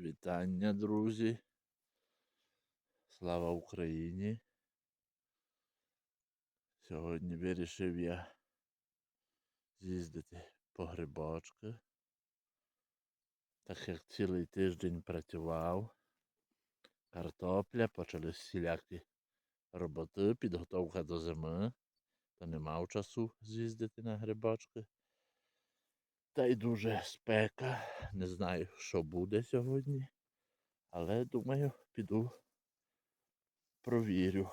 Вітання, друзі. Слава Україні. Сьогодні вирішив я з'їздити по грибочки. Так як цілий тиждень працював. Картопля, почали всілякі роботи, підготовка до зими. То не мав часу з'їздити на грибочки. Та й дуже спека. Не знаю, що буде сьогодні. Але думаю, піду провірю.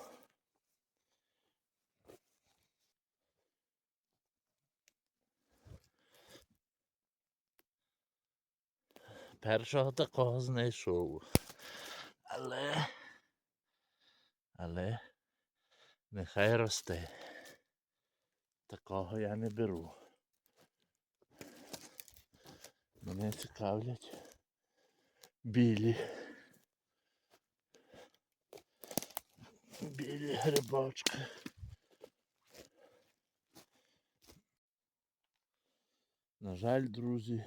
Першого такого знайшов. Але. Але нехай росте. Такого я не беру. Мене цікавлять білі. Білі грибочки. На жаль, друзі,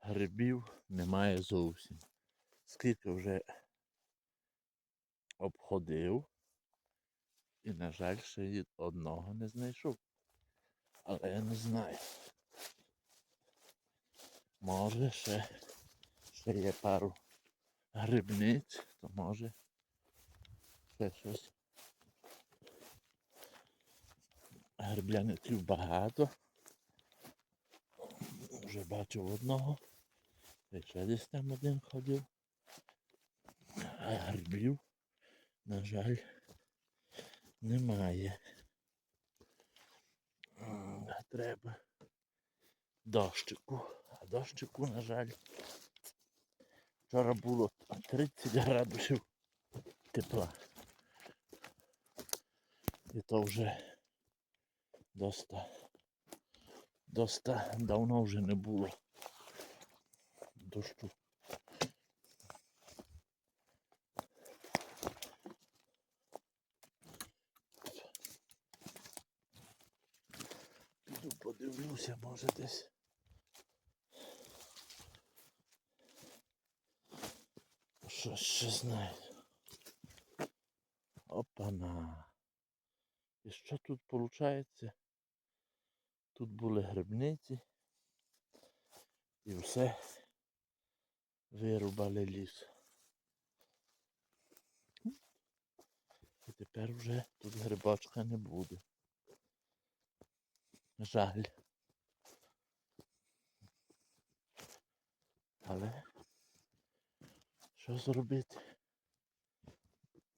грибів немає зовсім. Скільки вже обходив. І, на жаль, ще одного не знайшов. Але я не знаю. Може ще, ще є пару грибниць, то може ще щось. Грибляників багато. Вже бачив одного. І ще десь там один ходив. А грибів, на жаль, немає. Треба дощику. Дощику, на жаль, вчора було 30 градусів тепла. І то вже доста, доста давно вже не було дощу. Подивлюся, може десь. Що ще знайду? Опана. І що тут виходить? Тут були грибниці і все вирубали ліс. І тепер вже тут грибочка не буде. Жаль. Але що зробити?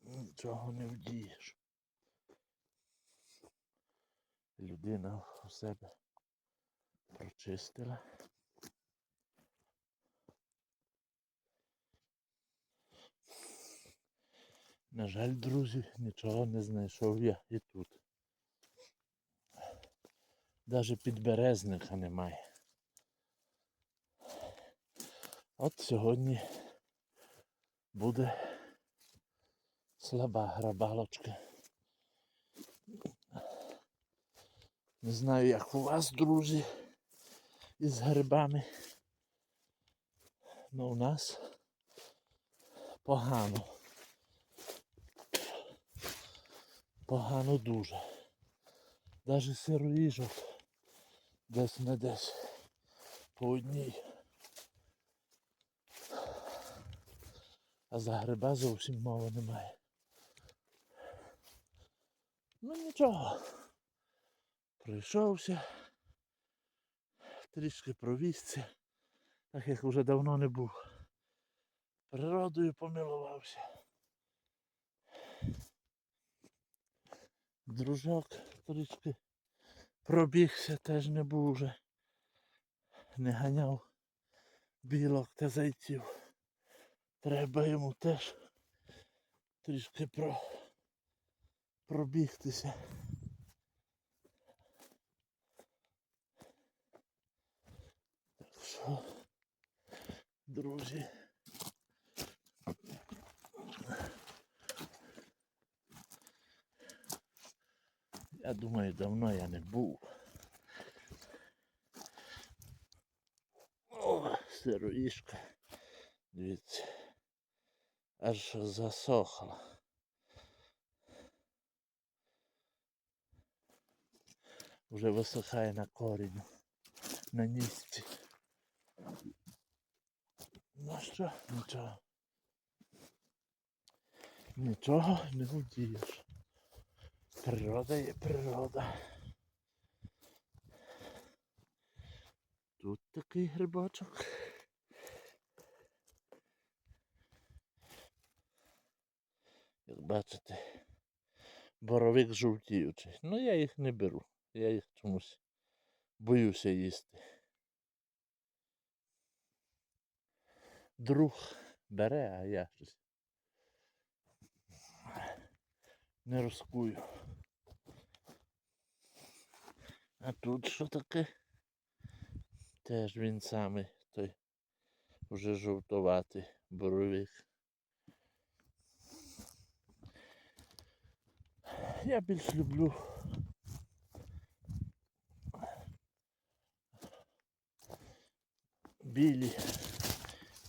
Нічого не вдієш. Людина у себе прочистила. На жаль, друзі, нічого не знайшов я і тут. Даже підберезника немає. От сьогодні буде слаба грабалочка. Не знаю, як у вас, друзі, із грибами. Ну у нас погано. Погано дуже. Навіть десь не десь по одній. А за гриба зовсім мови немає. Ну нічого. Пройшовся. Трішки провісся, так як вже давно не був. Природою помилувався. Дружок трішки пробігся, теж не був уже. Не ганяв білок та зайців. Треба йому теж трішки про... пробігтися. Так що, друзі. Я думаю, давно я не був. О, сироїшка Дивіться. Аж засохла. Вже висихає на корінь, на нісці. Ну що, нічого. Нічого не вдієш. Природа є природа. Тут такий грибочок. Як бачите, боровик жовтіючий. Ну я їх не беру. Я їх чомусь боюся їсти. Друг бере, а я щось не розкую. А тут що таке? Теж він самий той вже жовтуватий боровик. Я більш люблю білі,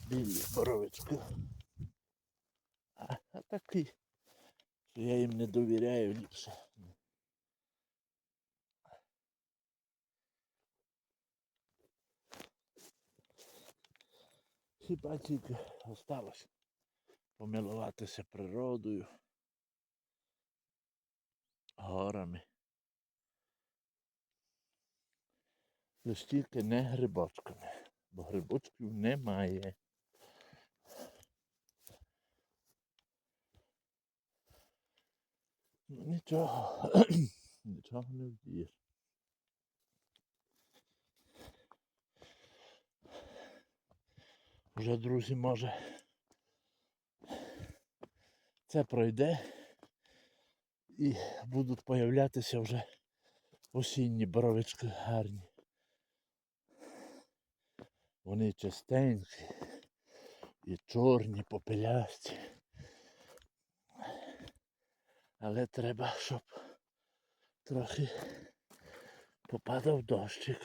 білі боровички. А, а такий, що я їм не довіряю ліпше. Хіба тільки осталось помилуватися природою, горами. Лиш тільки не грибочками, бо грибочків немає. Ну нічого, нічого не вдієш. Вже, друзі, може це пройде і будуть появлятися вже осінні боровички гарні. Вони частенькі і чорні, попелясті. Але треба, щоб трохи попадав дощик.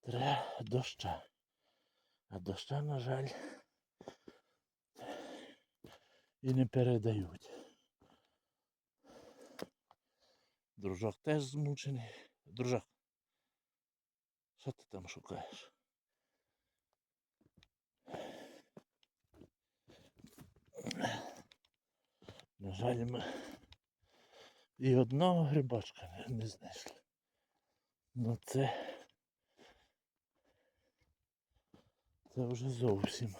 Треба доща. А доща, на жаль, і не передають. Дружок теж змучений. Дружок. Що ти там шукаєш? На жаль, ми і одного грибочка не, не знайшли. Ну це. Це вже зовсім.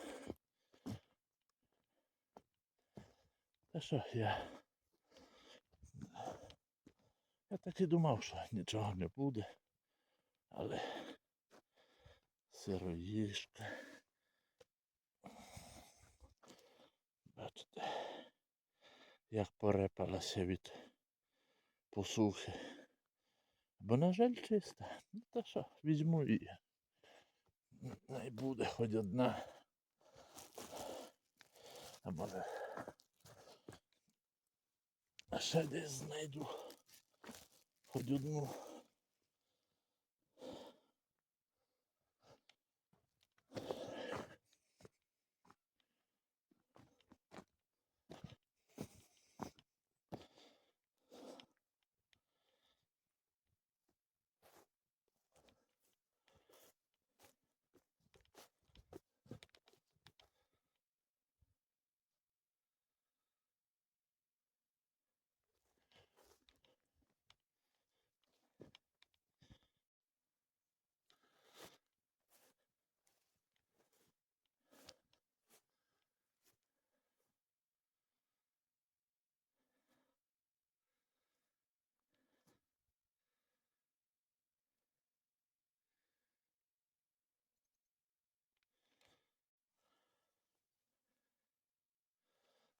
Та що я. Я так і думав, що нічого не буде, але сироїшка. Бачите, як порепалася від посухи. Бо, на жаль, чиста. Ну та що, візьму її. Най буде хоч одна. А може ще десь знайду хоч одну.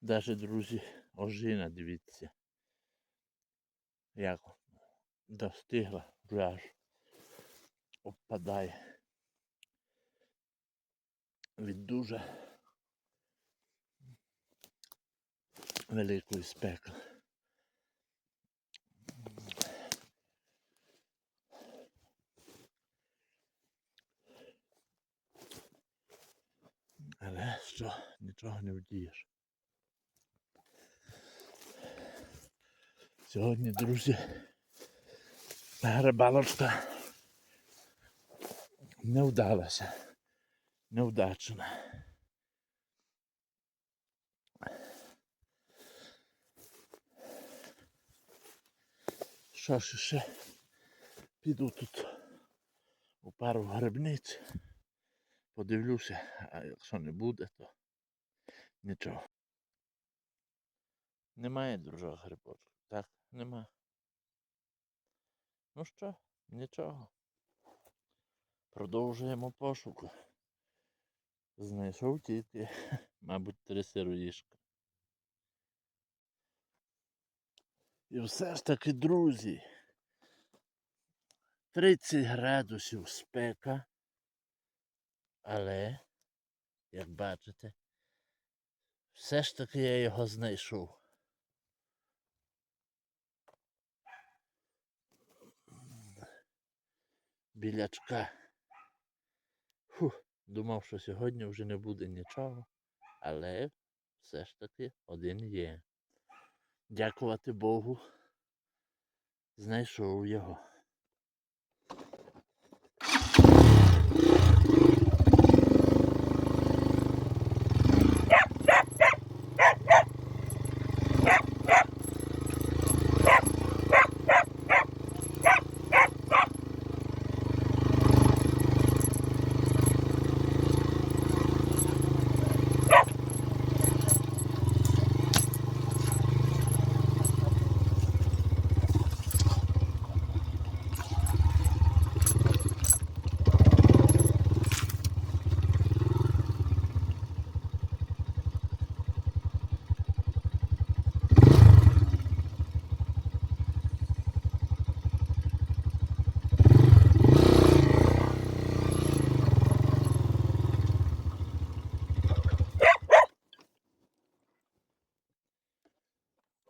Даже, друзі, ожина, дивіться. Як достигла, вже аж обпадає. Від дуже великої спеки. Але що, нічого не вдієш. Сьогодні, друзі, рибалочка не вдалася. Невдачна. Що ж ще піду тут у пару грибниць. Подивлюся, а якщо не буде, то нічого. Немає дружок грибочок. Так, нема. Ну що, нічого. Продовжуємо пошуку. Знайшов тільки, мабуть, три сироїшка. І все ж таки, друзі. 30 градусів спека. Але, як бачите, все ж таки я його знайшов. Білячка. Фух, думав, що сьогодні вже не буде нічого, але все ж таки один є. Дякувати Богу. Знайшов його.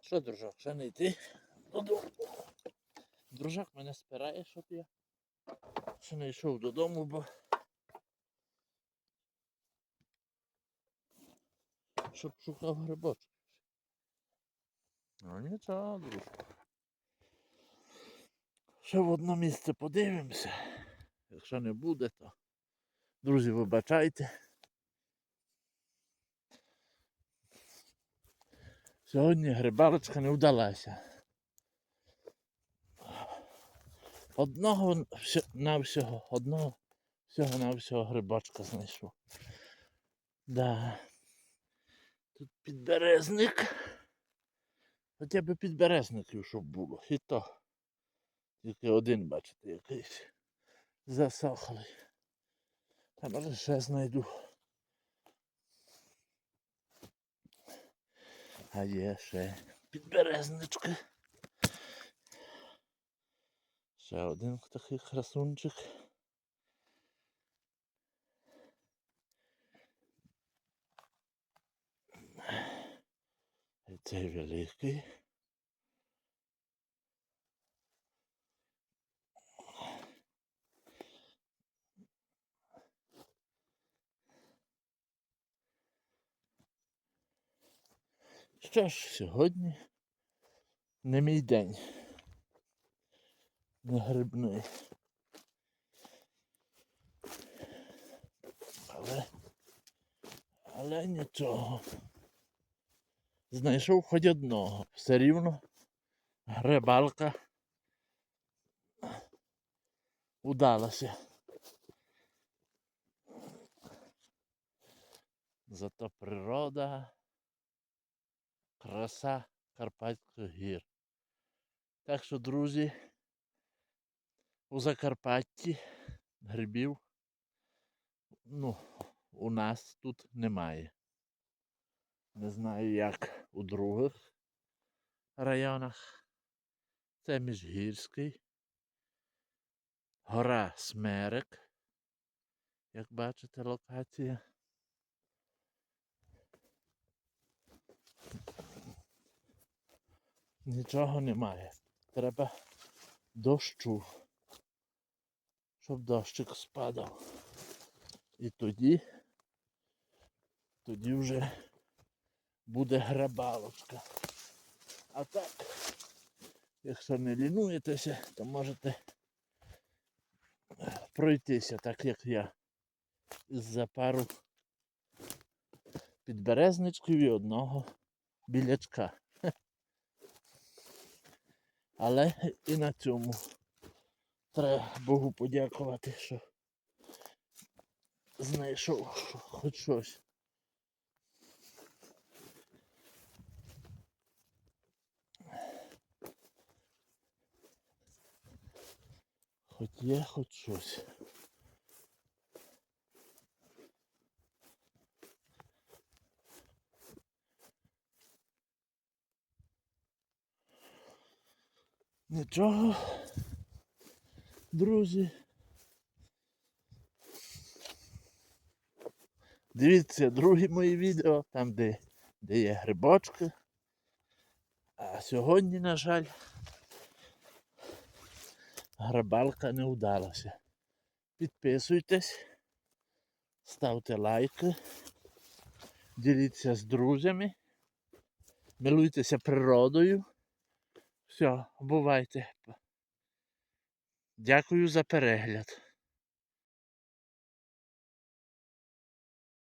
Що, дружок, ще не йти? Додому. Дружак мене спирає, щоб я ще не йшов додому, бо щоб шукав грибочок. Ну нічого, дружко. Ще в одно місце подивимося. Якщо не буде, то друзі, вибачайте. Сьогодні грибалочка не вдалася. Одного вся- навсього, одного всього навсього грибочка знайшов. Да. Тут підберезник. Хоча б підберезників, щоб було. І то. Тільки один, бачите, якийсь засохлий. Та може ще знайду. А є ще підберезнички. Ще один такий красунчик. І цей великий. Ж, сьогодні не мій день. Не грибний. Але, але нічого. Знайшов хоч одного. Все рівно грибалка удалася. Зато природа краса Карпатських гір. Так що, друзі, у Закарпатті грибів ну, у нас тут немає. Не знаю, як у других районах. Це Міжгірський, гора Смерек, як бачите, локація. Нічого немає. Треба дощу, щоб дощик спадав. І тоді тоді вже буде грабалочка. А так, якщо не лінуєтеся, то можете пройтися, так як я. Із-за пару підберезничків і одного білячка. Але і на цьому треба Богу подякувати, що знайшов хоч щось. Хоч є, хоч щось. Нічого, друзі. Дивіться другі мої відео, там де, де є грибочки. А сьогодні, на жаль, грабалка не вдалася. Підписуйтесь, ставте лайки, діліться з друзями, милуйтеся природою. Все, бувайте. Дякую за перегляд.